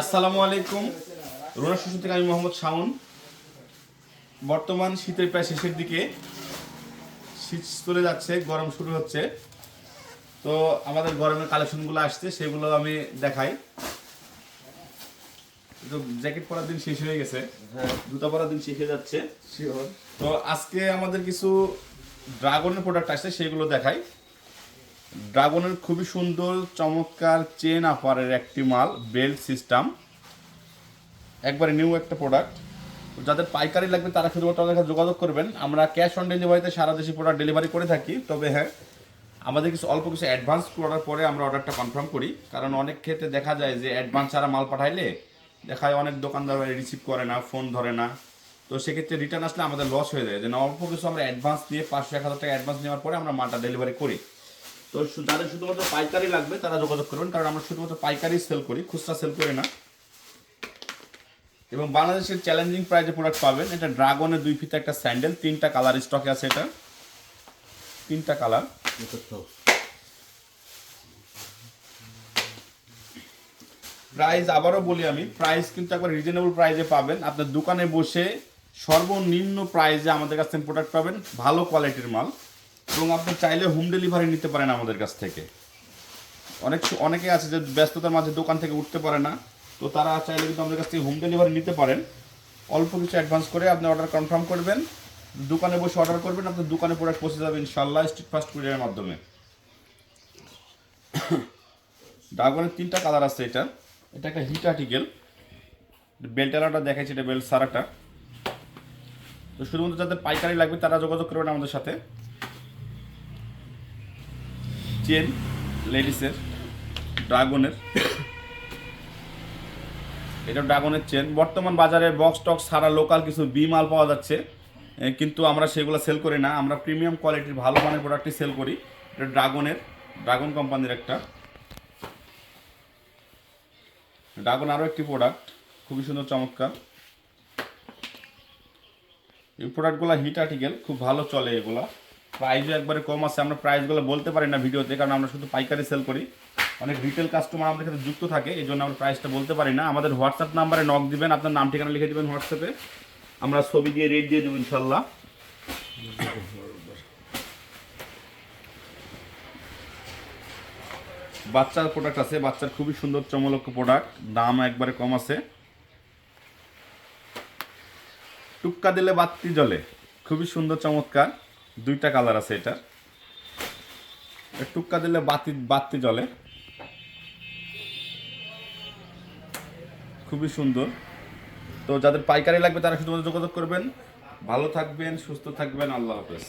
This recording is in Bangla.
আসসালামু আলাইকুম। রোনা শিশু থেকে আমি মোহাম্মদ শাওন। বর্তমান শীতের প্রায় শেষের দিকে। শীত চলে যাচ্ছে গরম শুরু হচ্ছে। তো আমাদের গরমের কালেকশনগুলো আসছে সেগুলো আমি দেখাই। তো জ্যাকেট পরার দিন শেষ হয়ে গেছে। হ্যাঁ। জুতা পরার দিন শেষ হয়ে যাচ্ছে। তো আজকে আমাদের কিছু ড্রাগনের প্রোডাক্ট আসছে সেগুলো দেখাই। ড্রাগনের খুবই সুন্দর, চমৎকার চেন আপারের একটি মাল বেল্ট সিস্টেম একবারে নিউ একটা প্রোডাক্ট যাদের পাইকারি লাগবে তারা শুধুমাত্র আমাদের কাছে যোগাযোগ করবেন। আমরা ক্যাশ অন ডেলিভারিতে সারা দেশে প্রোডাক্ট ডেলিভারি করে থাকি। তবে হ্যাঁ আমাদের কিছু, অল্প কিছু অ্যাডভান্স করার পরে আমরা অর্ডারটা কনফার্ম করি। কারণ অনেক ক্ষেত্রে দেখা যায় যে অ্যাডভান্স ছাড়া মাল পাঠাইলে দেখা যায় অনেক দোকানদার রিসিভ করে না ফোন ধরে না। তো সেক্ষেত্রে রিটার্ন আসলে আমাদের লস হয়ে যায়। যে অল্প কিছু আমরা অ্যাডভান্স দিয়ে পাঁচশো, এক হাজার টাকা অ্যাডভান্স নেওয়ার পরে আমরা মালটা ডেলিভারি করি। তো যাদের শুধুমাত্র পাইকারি লাগবে, তারা যোগাযোগ করবেন, কারণ আমরা শুধুমাত্র পাইকারি সেল করি, খুচরা সেল করি না। এবং বাংলাদেশের চ্যালেঞ্জিং প্রাইজে প্রোডাক্ট পাবেন, এটা ড্রাগনের দুই ফিতে একটা স্যান্ডেল তিনটা কালার স্টকে আছে এটা। তিনটা কালার প্রাইস আবারও বলি আমি প্রাইস কিন্তু একবার রিজনেবল প্রাইজে পাবেন। আপনার দোকানে বসে সর্বনিম্ন প্রাইজে আমাদের কাছ থেকে প্রোডাক্ট পাবেন, ভালো কোয়ালিটির মাল। এবং আপনি চাইলে হোম ডেলিভারি নিতে পারেন আমাদের কাছ থেকে। অনেক অনেকে আছে যে ব্যস্ততার মাঝে দোকান থেকে উঠতে পারে না, তো তারা চাইলে কিন্তু আমাদের কাছ থেকে হোম ডেলিভারি নিতে পারেন। অল্প কিছু অ্যাডভান্স করে আপনি অর্ডার কনফার্ম করবেন, দোকানে বসে অর্ডার করবেন, আপনার দোকানে প্রোডাক্ট পৌঁছে যাবে ইনশাল্লাহ স্ট্রিট ফাস্ট কুরিয়ারের মাধ্যমে। ড্রাগনের তিনটা কালার আছে এটা। এটা একটা হিট আর্টিকেল বেল্টালাটা দেখাচ্ছি এটা বেল্ট সারাটা। তো শুধুমাত্র যাদের পাইকারি লাগবে তারা যোগাযোগ করবেন আমাদের সাথে। চেন, লেডিসের, ড্রাগনের। এটা ড্রাগনের চেন। বর্তমান বাজারে বক্স টক্স ছাড়া লোকাল কিছু বি মাল পাওয়া যাচ্ছে কিন্তু আমরা সেগুলো সেল করি না। আমরা প্রিমিয়াম কোয়ালিটির ভালো মানের প্রোডাক্টই সেল করি। এটা ড্রাগনের, ড্রাগন কোম্পানির একটা। ড্রাগন আরও একটি প্রোডাক্ট খুবই সুন্দর, চমৎকার। এই প্রোডাক্টগুলো হিট আর্টিকেল খুব ভালো চলে এগুলা। প্রাইসও একবারে কম আছে, আমরা প্রাইসগুলো বলতে পারি না ভিডিওতে কারণ আমরা শুধু পাইকারি সেল করি। অনেক রিটেল কাস্টমার আমাদের সাথে যুক্ত থাকে, এই জন্য আমরা প্রাইসটা বলতে পারি না। আমাদের হোয়াটসঅ্যাপ নাম্বারে নক দিবেন, আপনার নাম ঠিকানা লিখে দেবেন হোয়াটসঅ্যাপে আমরা ছবি দিয়ে রেট দিয়ে দেবো ইনশাল্লাহ। বাচ্চার প্রোডাক্ট আছে, বাচ্চার খুবই সুন্দর চমলক প্রোডাক্ট দাম একবারে কম আছে। টুক্কা দিলে বাতি জ্বলে, খুবই সুন্দর চমৎকার। দুইটা কালার আছে এটার টুকা টুক্কা দিলে বাতি বাতি জলে খুবই সুন্দর। তো যাদের পাইকারি লাগবে তারা শুধুমাত্র যোগাযোগ করবেন। ভালো থাকবেন, সুস্থ থাকবেন। আল্লাহ হাফেজ।